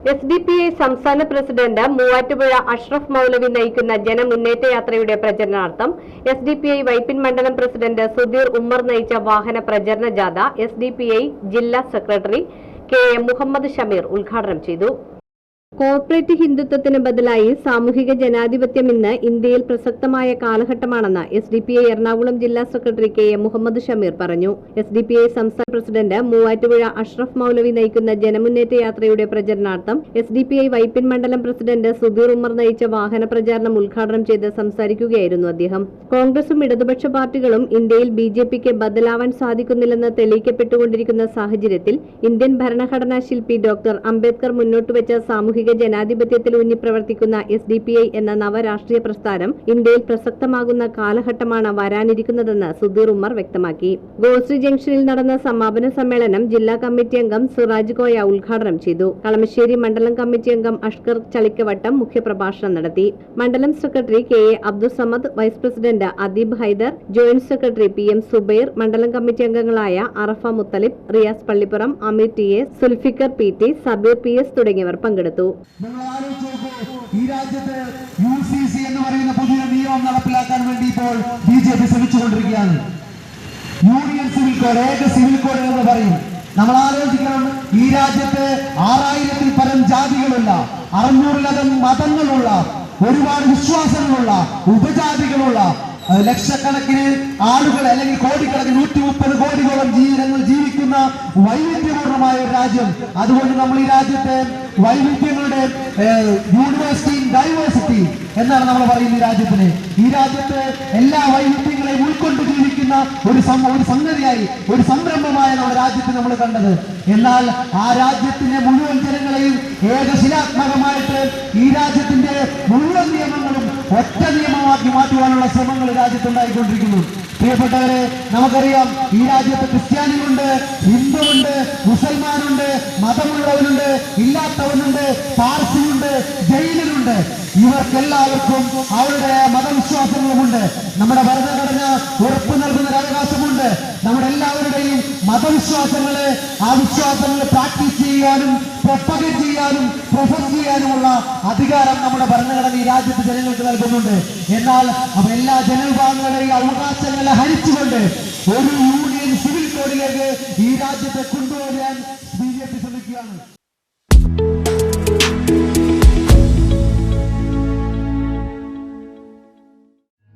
S D P I സംസ്ഥാന president Muvattupuzha Ashraf മൗലവി നയിക്കുന്ന ജനമുന്നേറ്റ യാത്രയുടെ പ്രചരണാർത്ഥം S D P I Vypin മണ്ഡലം പ്രസിഡന്റ് സുധീർ ഉമ്മർ നയിച്ച വാഹന പ്രചരണ ജാഥ എസ് ഡി പി ഐ ജില്ലാ secretary K M Muhammad Shameer ഉദ്ഘാടനം ചെയ്തു. കോർപ്പറേറ്റ് ഹിന്ദുത്വത്തിന് ബദലായി സാമൂഹിക ജനാധിപത്യം ഇന്ന് ഇന്ത്യയിൽ പ്രസക്തമായ കാലഘട്ടമാണെന്ന് S D P I Ernakulam ജില്ലാ secretary K M Muhammad Shameer പറഞ്ഞു. എസ് ഡി പി ഐ സംസ്ഥാന പ്രസിഡന്റ് മൂവാറ്റുപുഴ അഷ്റഫ് മൌലവി നയിക്കുന്ന ജനമുന്നേറ്റ യാത്രയുടെ പ്രചരണാർത്ഥം S D P I Vypin മണ്ഡലം പ്രസിഡന്റ് സുധീർ ഉമർ നയിച്ച വാഹന പ്രചാരണം ഉദ്ഘാടനം ചെയ്ത് സംസാരിക്കുകയായിരുന്നു അദ്ദേഹം. കോൺഗ്രസും ഇടതുപക്ഷ പാർട്ടികളും ഇന്ത്യയിൽ ബി ജെ പിക്ക് ബദലാവാൻ സാധിക്കുന്നില്ലെന്ന് തെളിയിക്കപ്പെട്ടുകൊണ്ടിരിക്കുന്ന സാഹചര്യത്തിൽ ഇന്ത്യൻ ഭരണഘടനാ ശില്പി ഡോക്ടർ അംബേദ്കർ മുന്നോട്ടുവച്ച സാമൂഹിക ജനാധിപത്യത്തിൽ ഊന്നി പ്രവർത്തിക്കുന്ന എസ് ഡി പി ഐ എന്ന നവരാഷ്ട്രീയ പ്രസ്ഥാനം ഇന്ത്യയിൽ പ്രസക്തമാകുന്ന കാലഘട്ടമാണ് വരാനിരിക്കുന്നതെന്ന് സുധീർ ഉമ്മർ വ്യക്തമാക്കി. ഗോശ്രീ ജംഗ്ഷനിൽ നടന്ന സമാപന സമ്മേളനം ജില്ലാ കമ്മിറ്റി അംഗം സിറാജ് കോയ ഉദ്ഘാടനം ചെയ്തു. കളമശ്ശേരി മണ്ഡലം കമ്മിറ്റി അംഗം അഷ്കർ ചളിക്കവട്ടം മുഖ്യപ്രഭാഷണം നടത്തി. മണ്ഡലം secretary K A Abdussamad vice president Adeeb Haider joint secretary P M Zubair മണ്ഡലം കമ്മിറ്റി അംഗങ്ങളായ Arafa Muthalib Riyas Pallippuram Ameer T A Sulfikar P T Sabeer P S തുടങ്ങിയവർ പങ്കെടുത്ു ഈ എന്ന് പറയുന്ന പുതിയ നിയമം നടപ്പിലാക്കാൻ വേണ്ടി ഇപ്പോൾ യൂണിയൻ സിവിൽ കോഡ് ഏക സിവിൽ കോഡ് എന്ന് പറയും. നമ്മൾ ആലോചിക്കണം ഈ രാജ്യത്ത് ആറായിരത്തിൽ പരം ജാതികളുള്ള അറുന്നൂറിലധികം മതങ്ങളുള്ള ഒരുപാട് വിശ്വാസങ്ങളുള്ള ഉപജാതികളുള്ള ലക്ഷക്കണക്കിന് ആളുകൾ അല്ലെങ്കിൽ കോടിക്കണക്കിന് നൂറ്റി മുപ്പത് കോടികളോളം ജീവിതങ്ങൾ ജീവിക്കുന്ന വൈവിധ്യപൂർണമായ ഒരു രാജ്യം. അതുകൊണ്ട് നമ്മൾ ഈ രാജ്യത്തെ വൈവിധ്യങ്ങളുടെ യൂണിവേഴ്സിറ്റി ഡൈവേഴ്സിറ്റി എന്നാണ് നമ്മൾ പറയുന്നത് ഈ രാജ്യത്തിന്. ഈ രാജ്യത്ത് എല്ലാ വൈവിധ്യങ്ങളെയും ഉൾക്കൊണ്ട് ജീവിക്കുന്ന ഒരു ഒരു സംഗതിയായി ഒരു സംരംഭമായ നമ്മുടെ രാജ്യത്ത് നമ്മൾ കണ്ടത്. എന്നാൽ ആ രാജ്യത്തിന്റെ മുഴുവൻ ജനങ്ങളെയും ഏകശിലാത്മകമായിട്ട് ഈ രാജ്യത്തിന്റെ മുഴുവൻ നിയമങ്ങളും ഒറ്റ മാറ്റുവാനുള്ള ശ്രമങ്ങൾ രാജ്യത്തുണ്ടായിക്കൊണ്ടിരിക്കുന്നു. പ്രിയപ്പെട്ടവരെ നമുക്കറിയാം ഈ രാജ്യത്ത് ക്രിസ്ത്യാനികളുണ്ട് ഹിന്ദുവുണ്ട് മുസൽമാനുണ്ട് മതമുള്ളവരുണ്ട് ഇല്ലാത്തവരുണ്ട് പാർസിയുണ്ട് ജയിലിലുണ്ട്. ഇവർക്കെല്ലാവർക്കും അവരുടെ മതവിശ്വാസങ്ങളുമുണ്ട്. നമ്മുടെ ഭരണഘടന ഉറപ്പു നൽകുന്ന ഒരു അവകാശമുണ്ട് നമ്മുടെ എല്ലാവരുടെയും മതവിശ്വാസങ്ങളെ ആ പ്രാക്ടീസ് ചെയ്യാനും പ്രൊപ്പഗേറ്റ് ചെയ്യാനും പ്രൊഫസ് ചെയ്യാനുമുള്ള അധികാരം നമ്മുടെ ഭരണഘടന ഈ രാജ്യത്ത് ജനങ്ങൾക്ക് നൽകുന്നുണ്ട്. എന്നാൽ എല്ലാ ജനവിഭാഗങ്ങളുടെയും അവകാശങ്ങളെ ഹരിച്ചുകൊണ്ട് ഒരു യൂണിയൻ സിവിൽ കോഡിലേക്ക് ഈ രാജ്യത്തെ കൊണ്ടുവരാൻ ബി ജെ പി ശ്രമിക്കുകയാണ്.